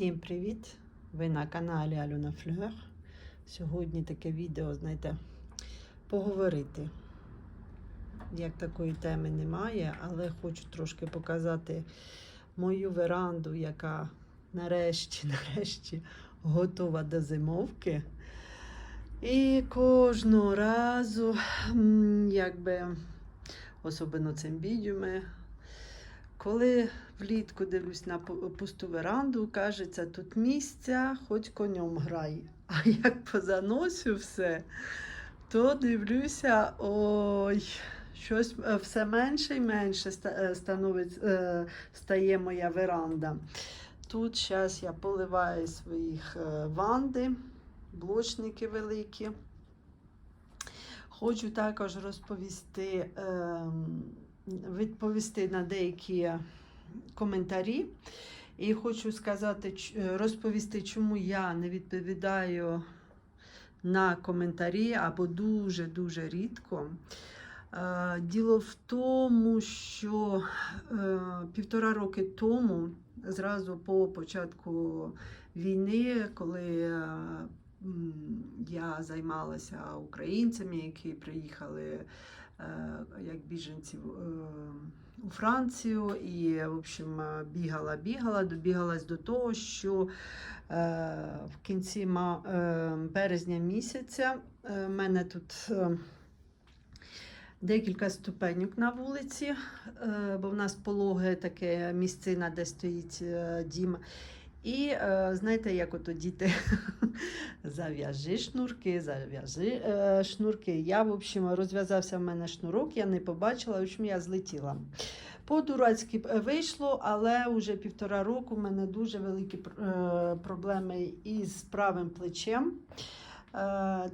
Всім привіт! Ви на каналі Альона Флюгер. Сьогодні таке відео, знаєте, поговорити. Як такої теми немає, але хочу трошки показати мою веранду, яка нарешті, нарешті готова до зимовки. І кожного разу, якби, особливо цим відео, коли влітку дивлюсь на пусту веранду, кажеться, тут місця, хоч конем грай. А як позаносю все, то дивлюся, ой, щось е, все менше і менше е, становить, е, стає моя веранда. Тут зараз я поливаю своїх ванди, блочники великі. Хочу також розповісти, ем, відповісти на деякі коментарі. І хочу сказати, е, розповісти, чому я не відповідаю на коментарі або дуже-дуже рідко. Е, Діло в тому, що е, півтора роки тому, зразу по початку війни, коли я займалася українцями, які приїхали як біженці е, у Францію, і в общем, е, бігала, бігала, добігалась до того, що е, в кінці е, березня місяця е, в мене тут. е, Декілька ступеньок на вулиці, е, бо в нас пологе таке місцина, де стоїть е, дім. І е, знаєте, як ото діти зав'яжи шнурки, зав'яжи е, шнурки. Я, в общем, розв'язався в мене шнурок, я не побачила, в общем, я злетіла. По-дурацьки е, вийшло, але вже півтора року в мене дуже великі проблеми із правим плечем.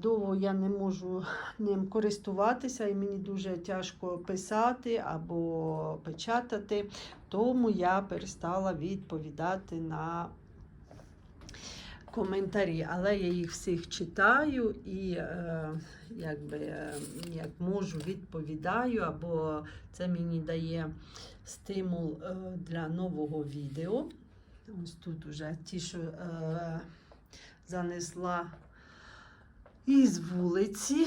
Довго я не можу ним користуватися, і мені дуже тяжко писати або печатати. Тому я перестала відповідати на коментарі. Але я їх всіх читаю і е, якби, е, як можу, відповідаю, або це мені дає стимул е, для нового відео. Ось тут уже ті, що е, занесла із вулиці.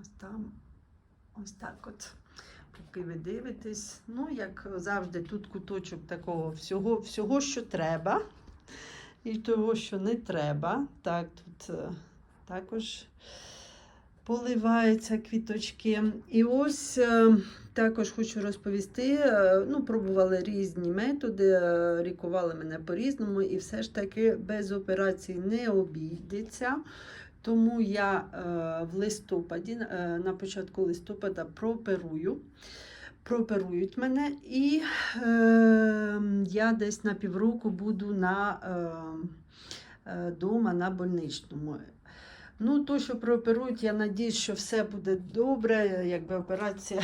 Ось там, ось так от. Поки ви дивитесь. Ну, як завжди, тут куточок такого всього, всього, що треба, і того, що не треба. Так, тут е, також поливаються квіточки. І ось е, також хочу розповісти: е, ну, пробували різні методи, лікували мене по-різному, і все ж таки без операції не обійдеться. Тому я в листопаді, на початку листопада прооперую. Прооперують мене, і е, я десь на півроку буду на е, е, дома на больничному. Ну, то, що прооперують, я надіюсь, що все буде добре, якби операція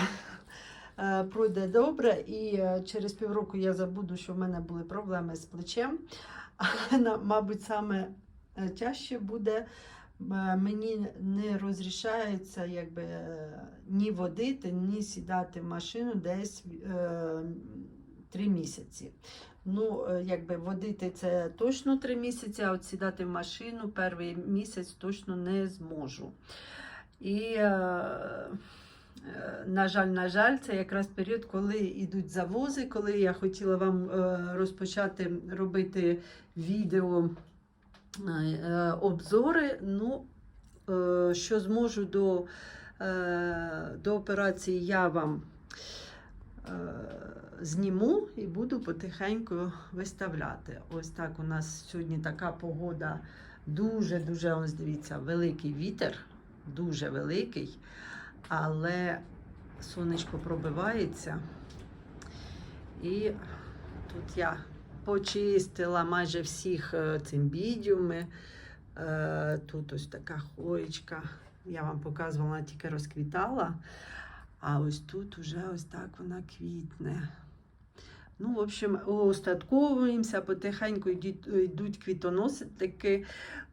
е, пройде добре. І е, через півроку я забуду, що в мене були проблеми з плечем. А, мабуть, саме е, тяжче буде мені не розрішається якби, ні водити, ні сідати в машину десь е, три місяці. Ну, е, якби водити це точно три місяці, а от сідати в машину перший місяць точно не зможу. І, е, на жаль, на жаль, це якраз період, коли йдуть завози, коли я хотіла вам розпочати робити відео обзори. Ну, що зможу до, до операції, я вам е, зніму і буду потихеньку виставляти. Ось так у нас сьогодні така погода. Дуже-дуже, ось дивіться, великий вітер, дуже великий, але сонечко пробивається. І тут я почистила майже всіх е, цимбідіуми. Е, Тут ось така хоєчка. Я вам показувала, вона тільки розквітала. А ось тут уже ось так вона квітне. Ну, в общем, остатковуємося, потихеньку йдуть, квітоносики.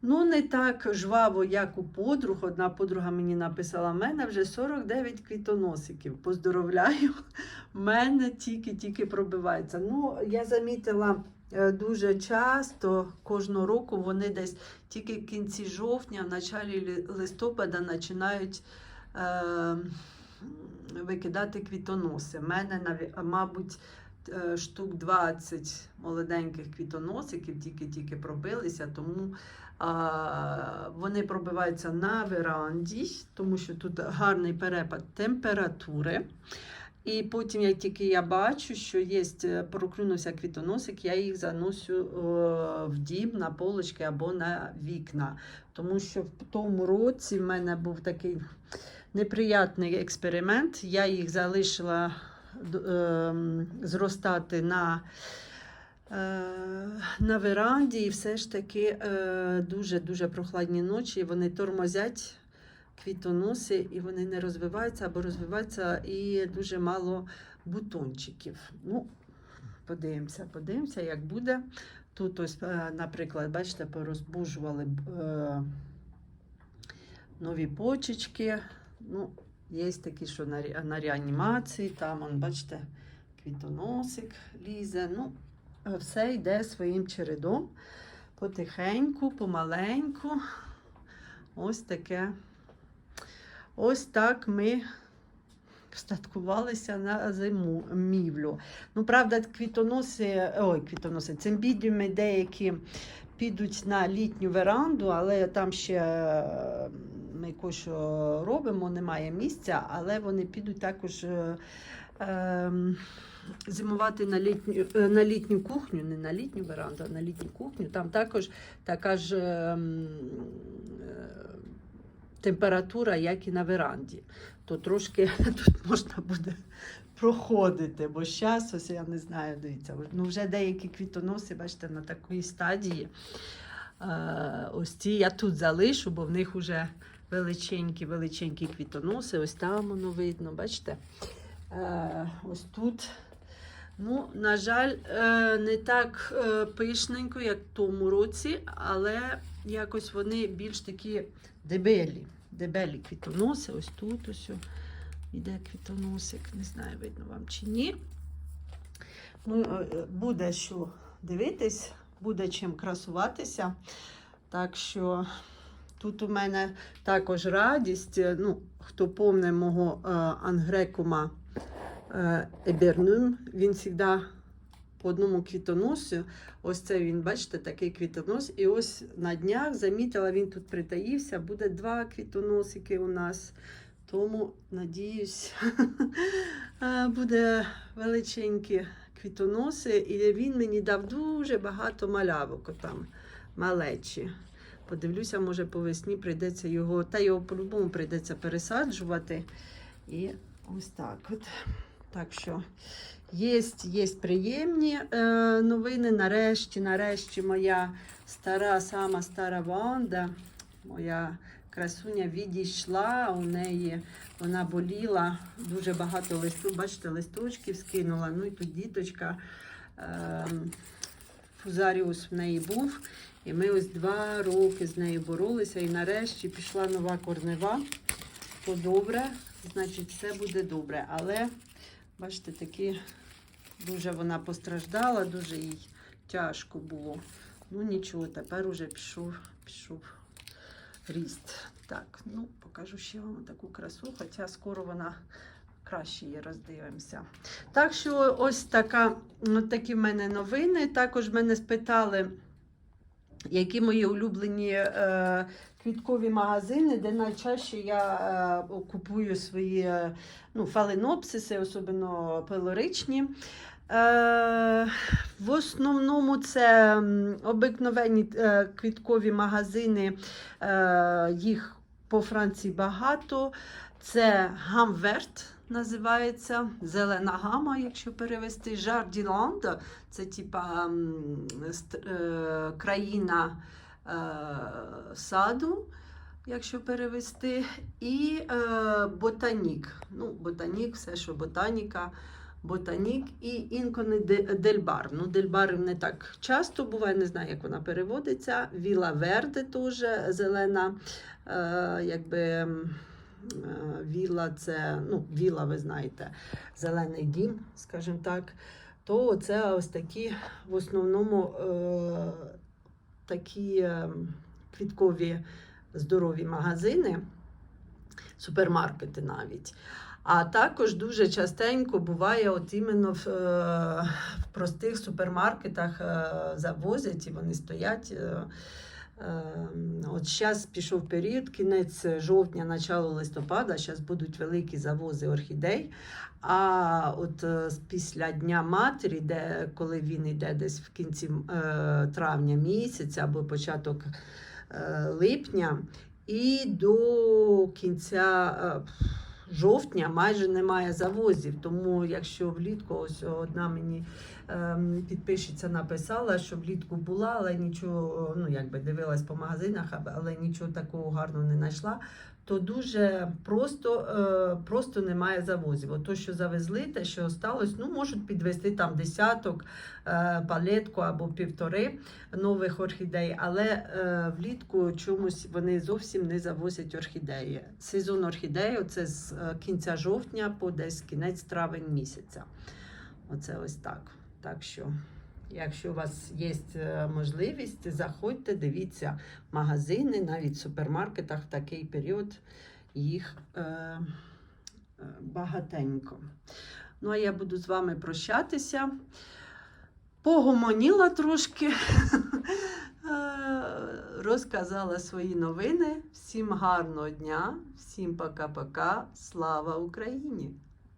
Ну, не так жваво, як у подруг. Одна подруга мені написала: в мене вже 49 квітоносиків. Поздоровляю, в мене тільки-тільки пробивається. Ну, я замітила дуже часто кожного року вони десь тільки в кінці жовтня, в началі листопада починають е, викидати квітоноси. У мене, мабуть, е, штук 20 молоденьких квітоносиків тільки-тільки пробилися, тому а, вони пробиваються на веранді, тому що тут гарний перепад температури. І потім, як тільки я бачу, що є е, проклюнувся квітоносик, я їх заносю е, в дім на полочки або на вікна. Тому що в тому році в мене був такий неприятний експеримент. Я їх залишила ем, зростати на, е, на веранді, і все ж таки е, дуже-дуже прохладні ночі. Вони тормозять квітоноси, і вони не розвиваються або розвиваються і дуже мало бутончиків. Ну, подивимося, подивимося, як буде. Тут, ось, е, наприклад, бачите, порозбужували е, нові почечки. Ну, є такі, що на, на реанімації, там, он, бачите, квітоносик лізе. Ну, все йде своїм чередом. Потихеньку, помаленьку. Ось таке. Ось так ми встаткувалися на зиму мівлю. Ну, правда, квітоноси, ой, квітоноси, цимбідіуми деякі підуть на літню веранду, але там ще ми кое-що робимо, немає місця, але вони підуть також. е, ем, Зимувати на літню, е, на літню кухню, не на літню веранду, а на літню кухню. Там також така ж ем, е, температура, як і на веранді. То трошки тут можна буде проходити, бо зараз, ось я не знаю, дивіться, ну вже деякі квітоноси, бачите, на такій стадії. Ось ці я тут залишу, бо в них вже величенькі, величенькі квітоноси. Ось там воно видно, бачите? Ось тут. Ну, на жаль, е, не так е, пишненько, як в тому році, але якось вони більш такі дебелі. Дебелі квітоноси. Ось тут ось іде квітоносик. Не знаю, видно вам чи ні. Ну, е, буде що дивитись, буде чим красуватися. Так що тут у мене також радість. Ну, хто помне мого ангрекума Ебернум, він завжди по одному квітоносу. Ось це він, бачите, такий квітонос. І ось на днях замітила, він тут притаївся. Буде два квітоносики у нас. Тому, надіюсь, е, буде величенькі квітоноси. І він мені дав дуже багато малявок там, малечі. Подивлюся, може по весні прийдеться його, та його по-любому прийдеться пересаджувати. І ось так от. Так що є, є приємні е, новини. Нарешті, нарешті, моя стара, сама стара Ванда, моя красуня відійшла. У неї вона боліла дуже багато листу. Бачите, листочків скинула. Ну і тут діточка. Е, Фузаріус в неї був. І ми ось два роки з нею боролися. І нарешті пішла нова корнева. То добре, значить, все буде добре. Але, бачите, такі дуже вона постраждала, дуже їй тяжко було. Ну нічого, тепер уже пішов, пішов ріст. Так, ну покажу ще вам таку красу, хоча скоро вона краще її роздивимося. Так що ось така, такі в мене новини. Також мене спитали, які мої улюблені е, квіткові магазини, де найчаще я е, купую свої е, ну, фаленопсиси, особливо пелоричні. Е, в основному це м, обикновенні е, квіткові магазини, е, їх по Франції багато. Це Гамверт називається зелена гама, якщо перевести. Жарділанд це типа м, ст- е, країна е, саду, якщо перевести. І е, ботанік. Ну, ботанік, все, що ботаніка. Ботанік і інколи Дельбар. Ну, Дельбар не так часто буває, не знаю, як вона переводиться. Віла Верде теж зелена, е, якби м, е, віла це, ну, віла, ви знаєте, зелений дім, скажімо так. то це ось такі в основному е, такі е, квіткові здорові магазини, супермаркети навіть. А також дуже частенько буває, от іменно в, е, в простих супермаркетах е, завозять і вони стоять. Е, е, От зараз пішов період, кінець жовтня, начало листопада, зараз будуть великі завози орхідей. А от е, після Дня Матері, де коли він йде десь в кінці е, травня місяця або початок е, липня, і до кінця жовтня майже немає завозів. Тому якщо влітку, ось одна мені ем, підписчиця написала, що влітку була, але нічого, ну якби дивилась по магазинах, але нічого такого гарного не знайшла. То дуже просто, е, просто немає завозів. От то, що завезли, те, що сталося, ну можуть підвести там десяток, е, палетку або півтори нових орхідей, але е, влітку чомусь вони зовсім не завозять орхідеї. Сезон орхідеї це з кінця жовтня по десь кінець травень місяця. Оце ось так. Так що, якщо у вас є е, можливість, заходьте, дивіться магазини, навіть в супермаркетах в такий період їх е, е, багатенько. Ну, а я буду з вами прощатися. Погомоніла трошки, е, розказала свої новини. Всім гарного дня, всім пока-пока. Слава Україні!